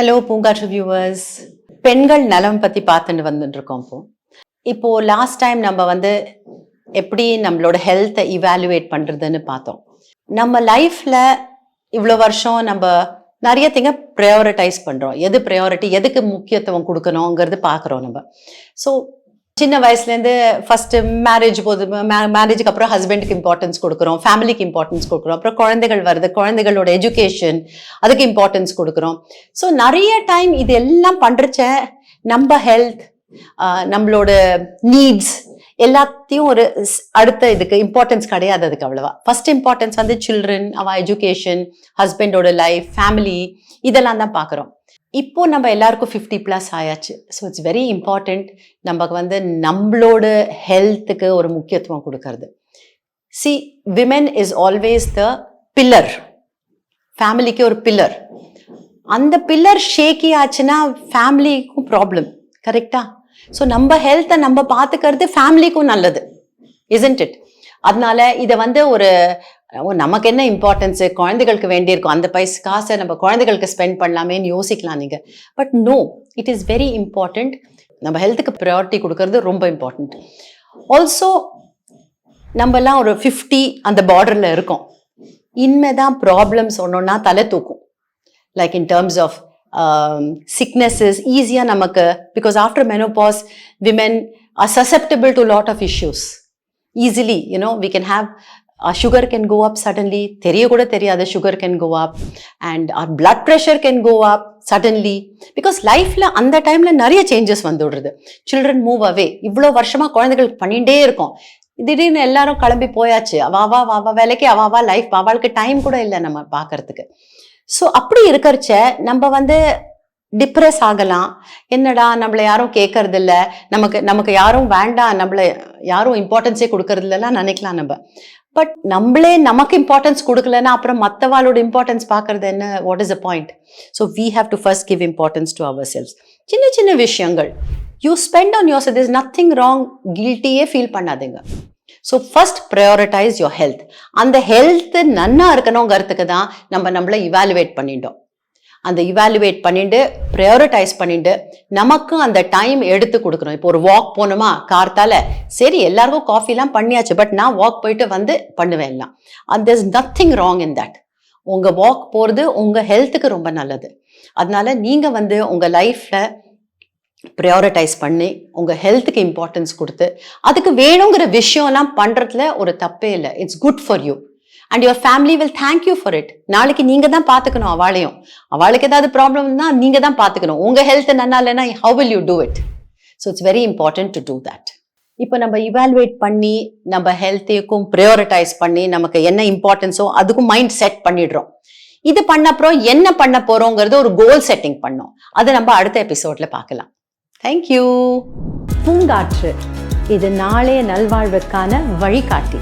Hello பூங்காற்று viewers பெண்கள் நலம் பற்றி பார்த்துட்டு வந்துட்டு இருக்கோம் இப்போ. இப்போ லாஸ்ட் டைம் நம்ம வந்து எப்படி நம்மளோட ஹெல்த்தை இவாலுவேட் பண்ணுறதுன்னு பார்த்தோம். நம்ம லைஃப்பில் இவ்வளோ வருஷம் நம்ம நிறைய திங்க ப்ரையாரிட்டைஸ் பண்ணுறோம் எது ப்ரையாரிட்டி எதுக்கு முக்கியத்துவம் கொடுக்கணுங்கிறது பார்க்குறோம் நம்ம. ஸோ சின்ன வயசுலேருந்து ஃபஸ்ட்டு மேரேஜ் போது மேரேஜுக்கு அப்புறம் ஹஸ்பண்டுக்கு இம்பார்ட்டன்ஸ் கொடுக்குறோம் ஃபேமிலிக்கு இம்பார்ட்டன்ஸ் கொடுக்குறோம் அப்புறம் குழந்தைகள் வருது குழந்தைகளோட எஜுகேஷன் அதுக்கு இம்பார்ட்டன்ஸ் கொடுக்குறோம். ஸோ நிறைய டைம் இது எல்லாம் பண்ணுறச்ச நம்ம ஹெல்த் நம்மளோட நீட்ஸ் எல்லாத்தையும் ஒரு ஸ்- அடுத்த இதுக்கு இம்பார்ட்டன்ஸ் கிடையாது அதுக்கு அவ்வளவா. ஃபர்ஸ்ட் இம்பார்ட்டன்ஸ் வந்து சில்ட்ரன் அவ எஜுகேஷன் ஹஸ்பண்டோட லைஃப் ஃபேமிலி இதெல்லாம் தான் பார்க்குறோம். இப்போ நம்ம எல்லாருக்கும் ஃபிஃப்டி ப்ளஸ் ஆயாச்சு. ஸோ இட்ஸ் வெரி இம்பார்ட்டண்ட் நமக்கு வந்து நம்மளோட ஹெல்த்துக்கு ஒரு முக்கியத்துவம் கொடுக்கறது. See women is always the pillar ஃபேமிலிக்கு ஒரு பில்லர் அந்த பில்லர் ஷேக்கி ஆச்சுன்னா ஃபேமிலிக்கும் ப்ராப்ளம் கரெக்டாக ஸோ நம்ம ஹெல்த்தை நம்ம பார்த்துக்கிறது ஃபேமிலிக்கும் நல்லது. இசன்ட் இட் அதனால இதை வந்து ஒரு நமக்கு என்ன இம்பார்ட்டன்ஸு குழந்தைகளுக்கு வேண்டியிருக்கும் அந்த பைஸ் காசை நம்ம குழந்தைகளுக்கு ஸ்பெண்ட் பண்ணலாமேன்னு யோசிக்கலாம் நீங்கள் but no it is very important நம்ம ஹெல்த்துக்கு ப்ரையாரிட்டி கொடுக்கறது ரொம்ப இம்பார்ட்டண்ட் ஆல்சோ நம்மலாம் ஒரு ஃபிஃப்டி அந்த பார்டரில் இருக்கோம். இனிமே தான் ப்ராப்ளம்ஸ் சொன்னோன்னா தலை தூக்கும். Like in terms of Um, sicknesses ஈஸியாக நமக்கு because after menopause women are susceptible to lot of issues easily you know we can have sugar can go up suddenly தெரிய கூட தெரியாத sugar can go up and our blood pressure can go up suddenly because லைஃப்பில் அந்த டைமில் நிறைய changes வந்துடுறது. Children move away இவ்வளோ வருஷமாக குழந்தைகளுக்கு பண்ணிகிட்டே இருக்கோம். திடீர்னு எல்லாரும் கிளம்பி போயாச்சு. அவாவா வாவா வேலைக்கு அவாவா லைஃப் அவளுக்கு டைம் கூட இல்லை நம்ம பார்க்கறதுக்கு. ஸோ அப்படி இருக்கறச்ச நம்ம வந்து டிப்ரெஸ் ஆகலாம். என்னடா நம்மளை யாரும் கேட்கறது இல்லை நமக்கு நமக்கு யாரும் வேண்டாம். நம்மளை யாரும் இம்பார்ட்டன்ஸே கொடுக்கறது இல்லைலாம் நினைக்கலாம் நம்ம. பட் நம்மளே நமக்கு இம்பார்ட்டன்ஸ் கொடுக்கலன்னா அப்புறம் மற்றவாளோட இம்பார்ட்டன்ஸ் பார்க்கறது என்ன? What is a point so we have to first give importance to our ourselves சின்ன விஷயங்கள். You spend on your is nothing wrong கில்ட்டியே feel பண்ணாதீங்க. So first prioritise your health அந்த ஹெல்த் நன்னா இருக்கணுங்கிறதுக்கு தான் நம்ம நம்மளை இவாலுவேட் பண்ணிட்டோம். அந்த இவாலுவேட் பண்ணிட்டு ப்ரையாரிட்டைஸ் பண்ணிட்டு நமக்கும் அந்த டைம் எடுத்து கொடுக்கணும். இப்போ ஒரு வாக் போகணுமா? கார்த்தால சரி எல்லாருக்கும் காஃபிலாம் பண்ணியாச்சு. பட் நான் வாக் போயிட்டு வந்து பண்ணுவேன் எல்லாம். And is nothing wrong in that உங்கள் வாக் போகிறது உங்கள் ஹெல்த்துக்கு ரொம்ப நல்லது. அதனால நீங்கள் வந்து உங்கள் லைஃப்பில் ப்ரையாரிட்டைஸ் பண்ணி உங்கள் ஹெல்த்துக்கு இம்பார்ட்டன்ஸ் கொடுத்து அதுக்கு வேணுங்கிற விஷயம்லாம் பண்ணுறதுல ஒரு தப்பே இல்லை. It's good for you and your family will thank you for it நாளைக்கு நீங்கள் தான் பார்த்துக்கணும் அவளையும். அவளுக்கு ஏதாவது ப்ராப்ளம்னா நீங்கள் தான் பார்த்துக்கணும் உங்கள் ஹெல்த் நல்லா இல்லைன்னா how will you do it so it's very important to do that இப்போ நம்ம இவால்வேட் பண்ணி நம்ம ஹெல்த்துக்கும் ப்ரையோரிட்டைஸ் பண்ணி நமக்கு என்ன இம்பார்ட்டன்ஸோ அதுக்கும் மைண்ட் செட் பண்ணிடுறோம். இது பண்ண அப்புறம் என்ன பண்ண போறோங்கிறது ஒரு கோல் செட்டிங் பண்ணோம். அதை நம்ம அடுத்த எபிசோட்ல பார்க்கலாம். தேங்க்யூ பூங்காற்று. இது நாளைய நல்வாழ்வுக்கான வழிகாட்டி.